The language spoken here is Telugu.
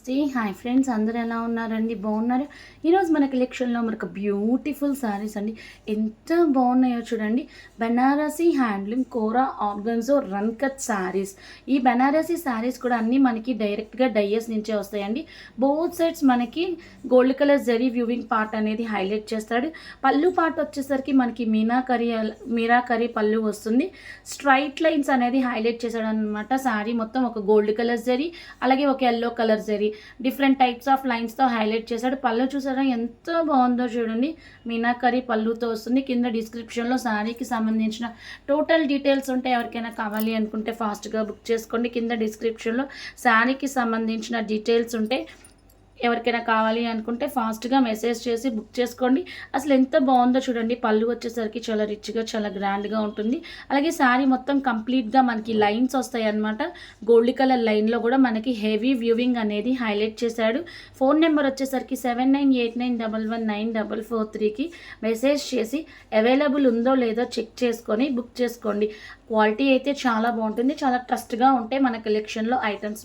సి హాయ్ ఫ్రెండ్స్ అందరు ఎలా ఉన్నారండి? బాగున్నారు? ఈరోజు మన కలెక్షన్లో మనకు బ్యూటిఫుల్ శారీస్ అండి. ఎంత బాగున్నాయో చూడండి. Banarasi handloom kora organza run cut sarees ఈ బెనారసి శారీస్ కూడా అన్నీ మనకి డైరెక్ట్గా డయ్యస్ నుంచే వస్తాయండి. బోత్ సైడ్స్ మనకి gold colour zari weaving part అనేది హైలైట్ చేస్తాడు. పళ్ళు పార్ట్ వచ్చేసరికి మనకి మీనా కర్రీ మీరా కర్రీ పళ్ళు వస్తుంది. స్ట్రైట్ లైన్స్ అనేది హైలైట్ చేశాడు అనమాట శారీ మొత్తం ఒక గోల్డ్ కలర్ జరీ అలాగే ఒక yellow colour zari different types of లైన్స్తో highlight చేశాడు. పళ్ళు చూసారా? ఎంత బాగుందో చూడండి. మీనాకరి పళ్ళుతో వస్తుంది. కింద డిస్క్రిప్షన్లో శారీకి సంబంధించిన టోటల్ డీటెయిల్స్ ఉంటే ఎవరికైనా కావాలి అనుకుంటే ఫాస్ట్గా బుక్ చేసుకోండి. కింద డిస్క్రిప్షన్లో శారీకి సంబంధించిన డీటెయిల్స్ ఉంటే ఎవరికైనా కావాలి అనుకుంటే ఫాస్ట్గా మెసేజ్ చేసి బుక్ చేసుకోండి. అసలు ఎంత బాగుందో చూడండి. పళ్ళు వచ్చేసరికి చాలా రిచ్గా చాలా గ్రాండ్గా ఉంటుంది. అలాగే శారీ మొత్తం కంప్లీట్గా మనకి లైన్స్ వస్తాయి అనమాట గోల్డ్ కలర్ లైన్లో కూడా మనకి హెవీ వ్యూవింగ్ అనేది హైలైట్ చేశాడు. ఫోన్ నెంబర్ వచ్చేసరికి seven nine eight nine double one nine double four త్రీకి మెసేజ్ చేసి అవైలబుల్ ఉందో లేదో చెక్ చేసుకొని బుక్ చేసుకోండి. క్వాలిటీ అయితే చాలా బాగుంటుంది. చాలా ట్రస్ట్గా ఉంటాయి మన కలెక్షన్లో ఐటమ్స్